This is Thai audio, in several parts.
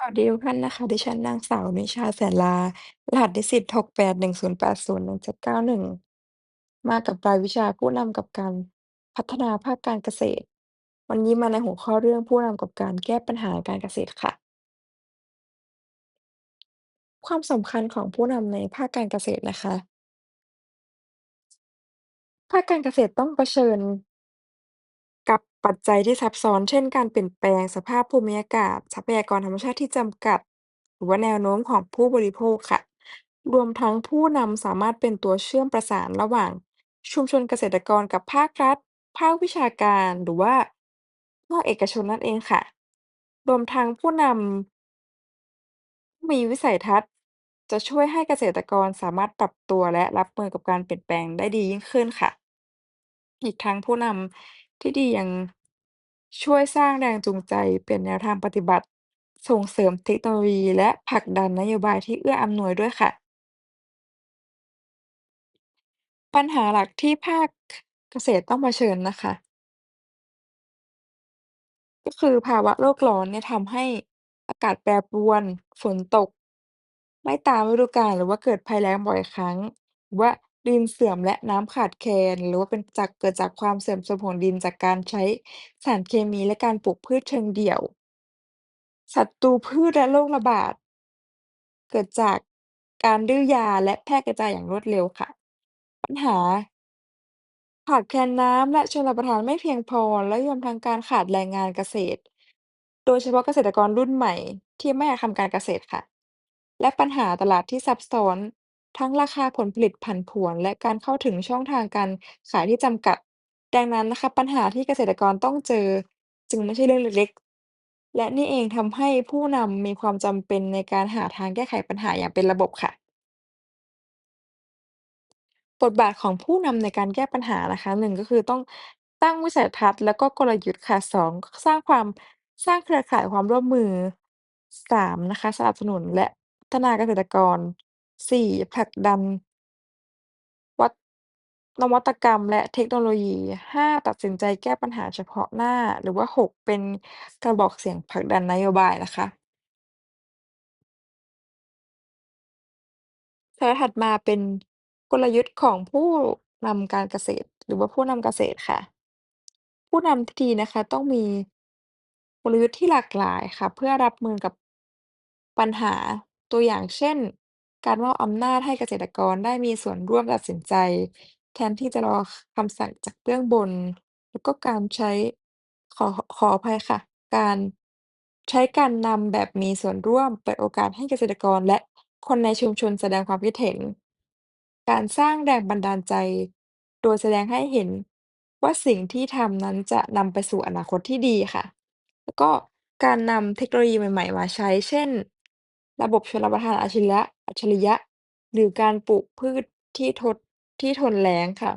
สวัสดีทุกท่านนะคะ ดิฉันนางสาวนิชา แสนลา รหัสนิสิต 681080171มากับรายวิชาผู้นำกับการพัฒนาภาคการเกษตร วันนี้มาในหัวข้อเรื่องผู้นำกับการแก้ปัญหาการเกษตรค่ะ ความสำคัญของผู้นำในภาคการเกษตรนะคะ ภาคการเกษตรต้องเผชิญ กับปัจจัยที่ซับซ้อน เช่น การเปลี่ยนแปลงสภาพภูมิอากาศ ทรัพยากรธรรมชาติที่จำกัด หรือว่าแนวโน้มของผู้บริโภคค่ะ รวมทั้งผู้นำสามารถเป็นตัวเชื่อมประสานระหว่าง ชุมชนเกษตรกรกับภาครัฐ ภาควิชาการ หรือว่าภาคเอกชนนั่นเองค่ะ รวมทั้งผู้นำมีวิสัยทัศน์ จะช่วยให้เกษตรกรสามารถปรับตัวและรับมือกับการเปลี่ยนแปลงได้ดียิ่งขึ้นค่ะ อีกทั้งผู้นำ ที่ดียังช่วยสร้างแรงจูงใจ เปลี่ยนแนวทางปฏิบัติ ส่งเสริมเทคโนโลยี และผลักดันนโยบายที่เอื้ออำนวยด้วยค่ะ ปัญหาหลักที่ภาคเกษตรต้องเผชิญนะคะ ก็คือภาวะโลกร้อนเนี่ยทำให้อากาศแปรปรวน ฝนตก ไม่ตามฤดูกาลหรือว่าเกิดภัยแล้งบ่อยครั้ง หรือว่า ดินเสื่อมและน้ำขาดแคลน หรือว่าเป็นจาก เกิดจากความเสื่อมโทรมของดินจากการใช้สารเคมี และการปลูกพืชเชิงเดี่ยว ศัตรูพืชและโรคระบาด เกิดจากการดื้อยา และแพร่กระจายอย่างรวดเร็วค่ะ ปัญหา ขาดแคลนน้ำและชลประทานไม่เพียงพอ และรวมทั้งการขาดแรงงานเกษตร โดยเฉพาะเกษตรกรรุ่นใหม่ที่ไม่อยากทำการเกษตรค่ะ และปัญหาตลาดที่ซับซ้อน ทั้งราคาผลผลิตผันผวน และการเข้าถึงช่องทางการขายที่จำกัด ดังนั้นนะคะ ปัญหาที่เกษตรกรต้องเจอจึงไม่ใช่เรื่องเล็ก ๆ และนี่เองทำให้ผู้นำมีความจำเป็นในการหาทางแก้ไขปัญหาอย่างเป็นระบบค่ะ บทบาทของผู้นำในการแก้ปัญหานะคะ 1 ก็คือต้องตั้งวิสัยทัศน์ แล้วก็กลยุทธ์ค่ะ 2 สร้างความ สร้างเครือข่ายความร่วมมือ 3 นะคะ สนับสนุนและพัฒนาเกษตรกร 4 ผลักดัน วัตนวัตกรรมและเทคโนโลยี 5 ตัดสินใจแก้ปัญหาเฉพาะหน้า หรือว่า 6 เป็นกระบอกเสียงผลักดันนโยบายนะคะ สไลด์ถัดมาเป็นกลยุทธ์ของผู้นำการเกษตร หรือว่าผู้นำเกษตรค่ะ ผู้นำที่ดีนะคะ ต้องมีกลยุทธ์ที่หลากหลายค่ะ เพื่อรับมือกับปัญหา ตัวอย่างเช่น การมอบอำนาจให้เกษตรกรได้มีส่วนร่วมตัดสินใจ แทนที่จะรอคำสั่งจากเบื้องบน แล้วก็การใช้ ขอ ขออภัยค่ะ การ ใช้การนำแบบมีส่วนร่วม เปิดโอกาสให้เกษตรกรและคนในชุมชนแสดงความคิดเห็น การสร้างแรงบันดาลใจ โดยแสดงให้เห็นว่าสิ่งที่ทำนั้นจะนำไปสู่อนาคตที่ดีค่ะ แล้วก็การนำเทคโนโลยีใหม่ ๆ มาใช้ เช่น ระบบชลประทานอัจฉริยะ อัจฉริยะ หรือการปลูกพืชที่ทด ที่ทนแล้งค่ะ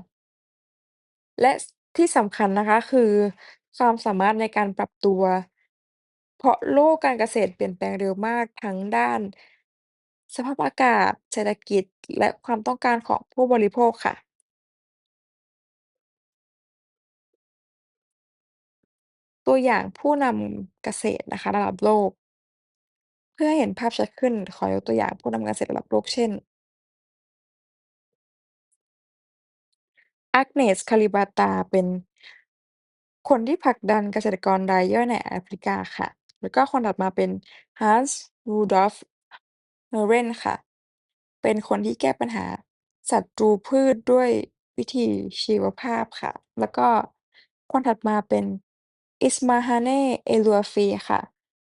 และ ส ที่สำคัญนะคะ คือความสามารถในการปรับตัว เพราะโลกการเกษตรเปลี่ยนแปลงเร็วมาก ทั้งด้าน สภาพอากาศ เศรษฐกิจ และความต้องการของผู้บริโภคค่ะ ตัวอย่างผู้นำเกษตรนะคะ ระดับโลก พื่อให้เห็นภาพชัดขึ้น ขอยกตัวอย่างผู้นำเกษตรระดับโลก เช่น Agnes Kalibata เป็นคนที่ผลักดันเกษตรกรรายย่อยในแอฟริกาค่ะ แล้วก็คนถัดมาเป็น Hans Rudolf Hören ค่ะ เป็นคนที่แก้ปัญหาศัตรูพืชด้วยวิธีชีวภาพค่ะ แล้วก็คนถัดมาเป็น Ismahane Elafi ค่ะ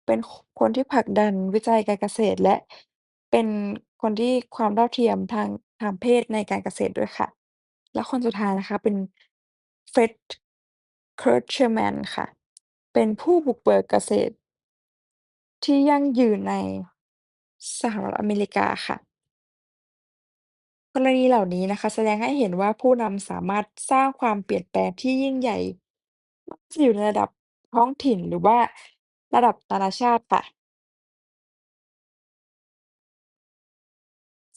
เป็น ค คนที่ผลักดันวิจัยการเกษตร และเป็นคนที่ความเท่าเทียมทาง ทางเพศในการเกษตรด้วยค่ะ แล้วคนสุดท้ายนะคะ เป็น Fred Kretschmann ค่ะ เป็นผู้บุกเบิกเกษตร ที่ยั่งยืนในสหรัฐอเมริกาค่ะ กรณีเหล่านี้นะคะ แสดงให้เห็นว่า ผู้นำสามารถสร้างความเปลี่ยนแปลงที่ยิ่งใหญ่ไม่ว่าจะอยู่ในระดับท้องถิ่น หรือว่า ระดับนานาชาติค่ะ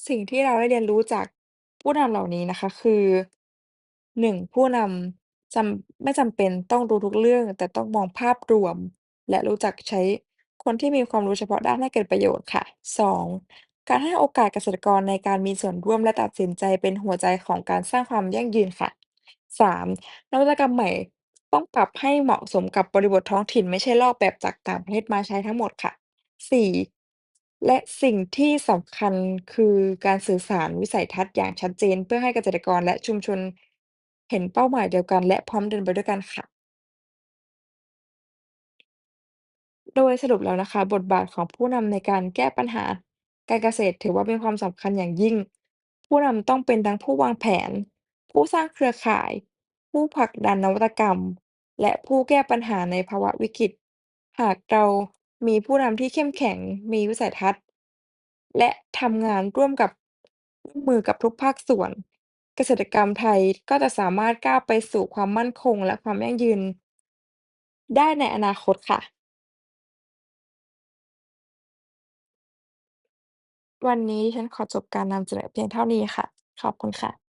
สิ่งที่เราได้เรียนรู้จากผู้นำเหล่านี้นะคะ คือ 1 ผู้นำจำ ไม่จำเป็นต้องรู้ทุกเรื่อง แต่ต้องมองภาพรวม และรู้จักใช้คนที่มีความรู้เฉพาะด้านให้เกิดประโยชน์ค่ะ 2. การให้โอกาสเกษตรกรในการมีส่วนร่วมและตัดสินใจเป็นหัวใจของการสร้างความยั่งยืนค่ะ 3. นวัตกรรมใหม่ ต้องปรับให้เหมาะสมกับบริบทท้องถิ่น ไม่ใช่ลอกแบบจากต่างประเทศมาใช้ทั้งหมดค่ะ 4. และสิ่งที่สำคัญคือการสื่อสารวิสัยทัศน์อย่างชัดเจน เพื่อให้เกษตรกรและชุมชนเห็นเป้าหมายเดียวกัน และพร้อมเดินไปด้วยกันค่ะ โดยสรุปแล้วนะคะ บทบาทของผู้นำในการแก้ปัญหาการเกษตรถือว่ามีความสำคัญอย่างยิ่ง ผู้นำต้องเป็นทั้งผู้วางแผน ผู้สร้างเครือข่าย ผู้ผลักดันนวัตกรรม และผู้แก้ปัญหาในภาวะวิกฤต หากเรามีผู้นำที่เข้มแข็ง มีวิสัยทัศน์ และทำงานร่วมกับ ร่วมมือกับทุกภาคส่วน เกษตรกรรมไทยก็จะสามารถก้าวไปสู่ความมั่นคง และความยั่งยืน ได้ในอนาคตค่ะ วันนี้ดิฉันขอจบการนำเสนอเพียงเท่านี้ค่ะ ขอบคุณค่ะ